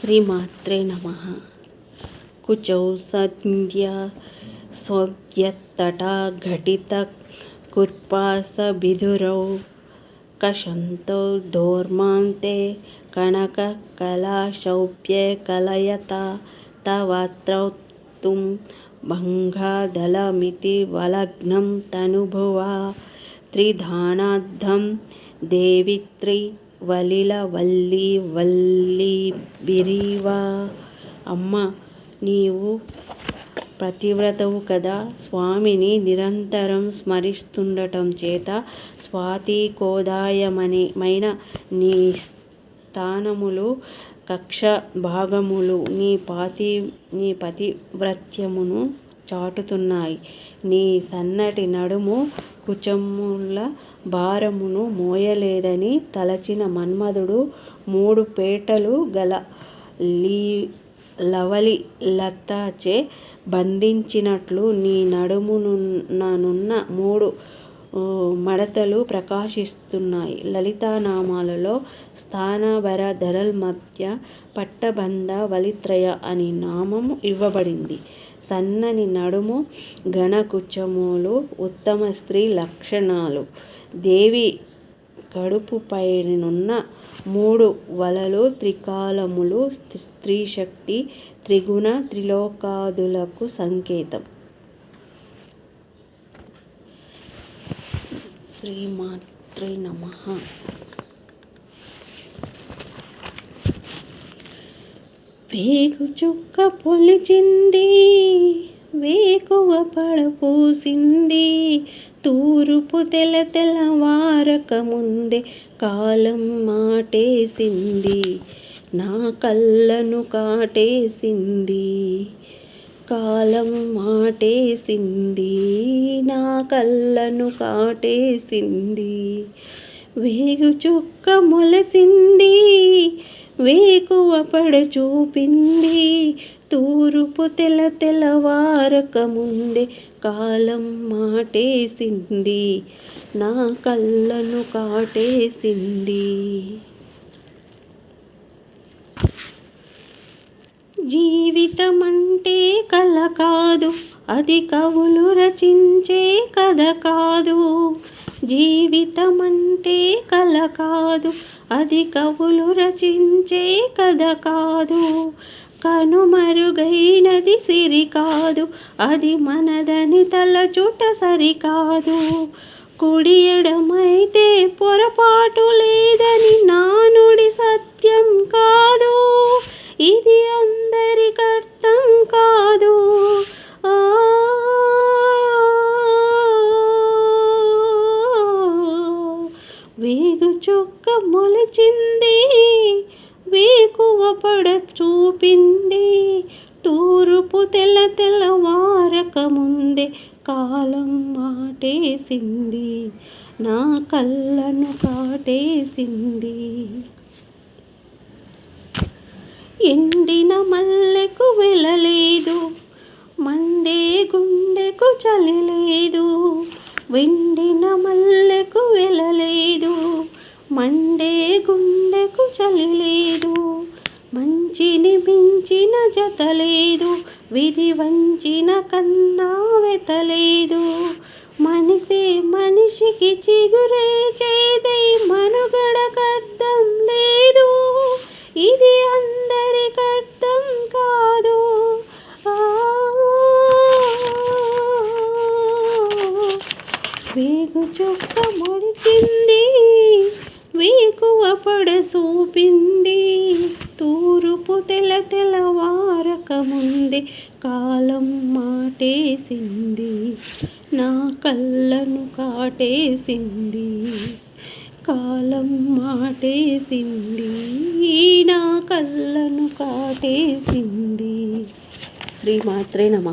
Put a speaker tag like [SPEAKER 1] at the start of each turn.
[SPEAKER 1] श्रीमात्रे नम। कुचौ सन्ध्या स्वज्ञत्तटा घटितकुर्पासविधुरौ कशंत धोर्मान्ते कणककलाशौप्ये कलयता तवात्र भङ्गादलमिति वलग्न तनुभुवा त्रिधानाद्धं देवित्री వలిల వల్లి వల్లి వల్లిబిరివా అమ్మ నీవు పతివ్రతవు కదా? స్వామిని నిరంతరం స్మరిస్తుండటం చేత స్వాతికోదాయమైన నీ స్థానములు కక్ష భాగములు నీ పాతి నీ పతివ్రత్యమును చాటుతున్నాయి. నీ సన్నటి నడుము కుచముల భారమును మోయలేదని తలచిన మన్మధుడు మూడు పేటలు గల లీ లవలి లతాచే బంధించినట్లు నీ నడుమునున్న మూడు మడతలు ప్రకాశిస్తున్నాయి. లలితానామాలలో స్థానభర ధరల్ మధ్య పట్టబంధ వలిత్రయ అని నామము ఇవ్వబడింది. సన్నని నడుము ఘనకుచములు ఉత్తమ స్త్రీ లక్షణాలు. దేవి కడుపుపైనున్న మూడు వలలు త్రికాలములు స్త్రీశక్తి త్రిగుణ త్రిలోకాదులకు సంకేతం. శ్రీమాత్రే నమ. వేగు చుక్క పొలిచింది వేకువ పడపూసింది. తూరుపు తెల తెల్లవారక ముందే కాలం మాటేసింది. నా కళ్ళను కాటేసింది. కాలం మాటేసింది. నా కళ్ళను కాటేసింది. వేగు చుక్క మొలసింది. వేకువ పడ చూపింది. తూరుపు తెల తెలవారక ముందే కాలం మాటేసింది. నా కళ్ళను కాటేసింది. జీవితం అంటే కల కాదు. అది కవులు రచించే కథ కాదు. జీవితం అంటే కల కాదు అది కవులు రచించే కథ కాదు. కనుమరుగైనది సిరి కాదు అది మనదని తలచుట సరికాదు కుడి ఎడమైతే పొరపాటు లేదని నానుడి సత్యం కాదు ఇది అందరి కర్తం కాదు. చొక్క మొలచింది. వేకువ పడ చూపింది. తూరుపు తెల్ల తెల్లవారక ముందే కాలం మాటేసింది నా కళ్ళను కాటేసింది. ఎండిన మల్లెకు వెళ్ళలేదు మండే గుండెకు చలి లేదు వెండిన మల్లెకు వెళ్ళలేదు మండే గుండెకు చలి లేదు మంచిని మించిన జత లేదు విధి వంచిన కన్నా వెతలేదు మనిషి మనిషికి చిగురే చేదై మనుగడకర్థం లేదు. ఇది అందరికర్థం కాదు. వేగు చొక్క ముడిచింది వేకువ పడ చూపింది. తూరుపు తెల తెలవారక ముందే కాలం మాటేసింది. నా కళ్ళను కాటేసింది. కాలం మాటేసింది. నా కళ్ళను కాటేసింది. శ్రీమాత్రే నమ.